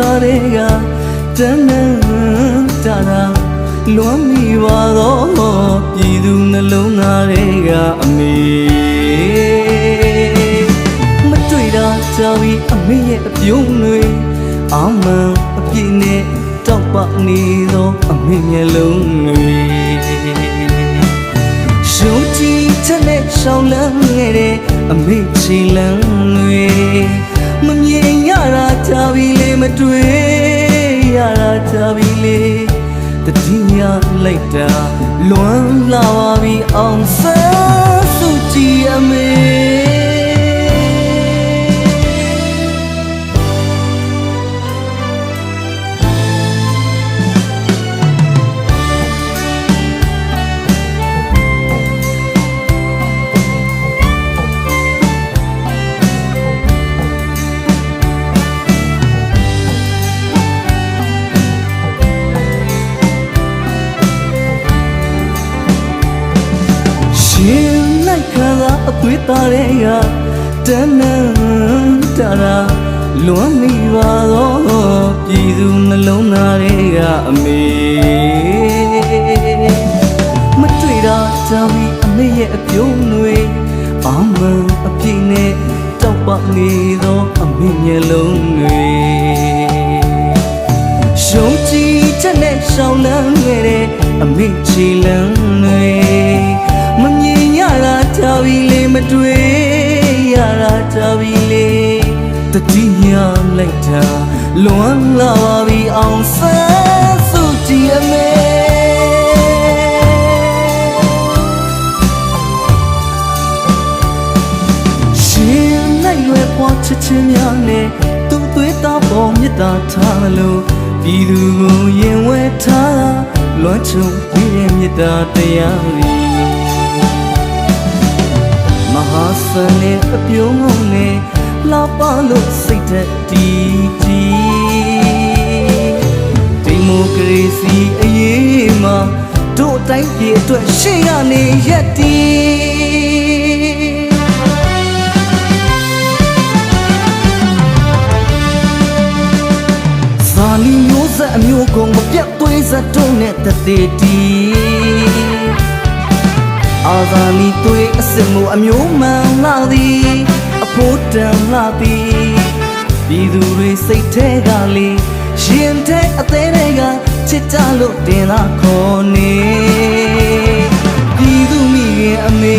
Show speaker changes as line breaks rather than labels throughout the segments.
သားတွေကတန်းတန်းတာတာလွမ်းမိပါတော့ပြည်သူနှလုံးသားတွေကအမေမတွေ့တာကြာပြီအမေရဲ့အပြုံးတွေအာမန်အပြည့်နဲ့တောက်ပနေသောအမေမျက်လုံးတွေရှုံးကြည်ချက်နဲ့ရှောင်းလန်းခဲ့တဲ့အမေချီလန်းတွေ တွေ့ရတာကြပြီလေတတိယလိုက်တာလွမ်းလာပါပြီအောင်ဆန်း သာအသွေးသားတွေကတန်းနန်းတာရာလွမ်းမိပါတော့ပြည်သူနှလုံးသားတွေကအမေမတွေ့တာကြောင့်အမေရဲ့အပြုံးတွေအာမန်အပြည့်နဲ့တောက်ပနေသောအမေမျက်လုံးတွေရှုံးကြည်ချက်နဲ့ရှောင်းလန်းခဲ့တဲ့အမိချီလန်းတွေမမြင်ရတာကြ ပြီလေမတွေ့ရတာကြပြီလေတတိယလိုက်တာလွမ်းလာပါပြီအောင်ဆန်းစုကြည်အမေရှင်လိုက်ရွယ်ပွားချစ်ချင်းများနဲ့သူ့သွေးသားပေါ်မြတ်တာထားလို့ပြည်သူကိုရင်ဝဲထားလွမ်းချုံပြီးရဲ့မြတ်တာတရားတွေမ ဟာစံနဲ့အပြုံးငုံနဲ့လာပါလို့စိတ်သက်တီးတီးဒီမိုကရေစီအရေးမှာတို့အတိုင်းပြည်အတွက်ရှေ့ကနေရက်တီးဇာလီမျိုးဆက်အမျိုးကုန်မပြတ်သွေးစက်တုံးနဲ့တသေးတီ အာဇာနည်သွေးအစစ်မှုအမျိုးမှန်လာသည်အဖို့တန်လာသည်ပြည်သူတွေစိတ်ထဲကလေးရှင်တဲ့အသေးတွေကချစ်ကြလို့တင်လာခေါ်နေပြည်သူမိခင်အမေ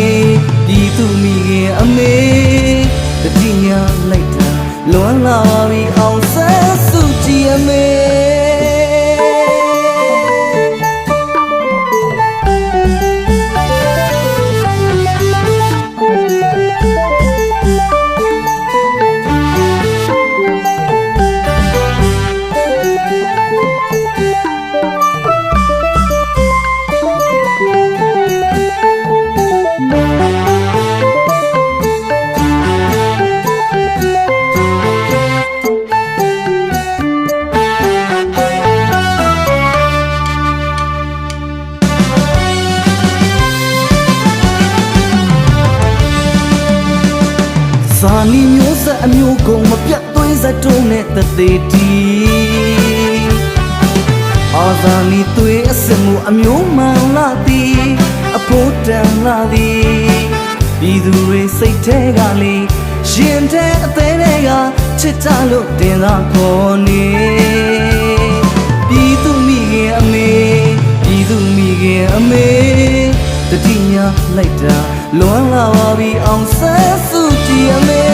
ဇာနီမျိုးဆက်အမျိုးကုန်မပြတ်သွေးစက်တုံးနဲ့တသေးတီအာဇာနီသွေးအစစ်မှုအမျိုးမှန်လာသည်အဖို့တန်လာသည်ပြည်သူတွေစိတ်ထဲကလေးရှင်တဲ့အသေးတွေကချစ်ကြလို့တင်သာခေါ်နေပြည်သူမိခင်အမေပြည်သူမိခင်အမေတတိ ယလိုက်တာလွမ်းလာပါပြီအောင်ဆန်းစုကြည်အမေ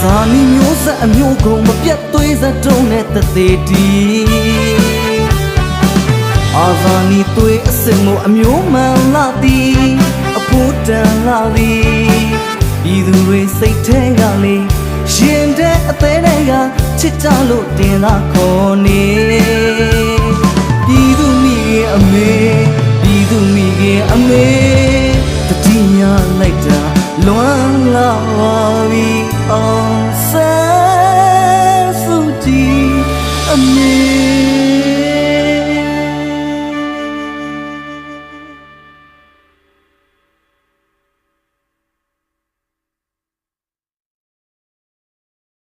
ဇာနီမျိုးဆက်အမျိုးကုန်မပြတ်သွေးစက်တုံးနဲ့တသေးတီအာဇာနီသွေးအစစ်မှုအမျိုးမှန်လာသည်အဖို့တန်လာသည်ပြည်သူတွေစိတ်ထဲကလေးရှင်တဲ့အသေးတွေကချစ်ကြလို့တင်လာခေါ်နေပြည်သူမိခင်အမေပြည် သူမိခင်အမေ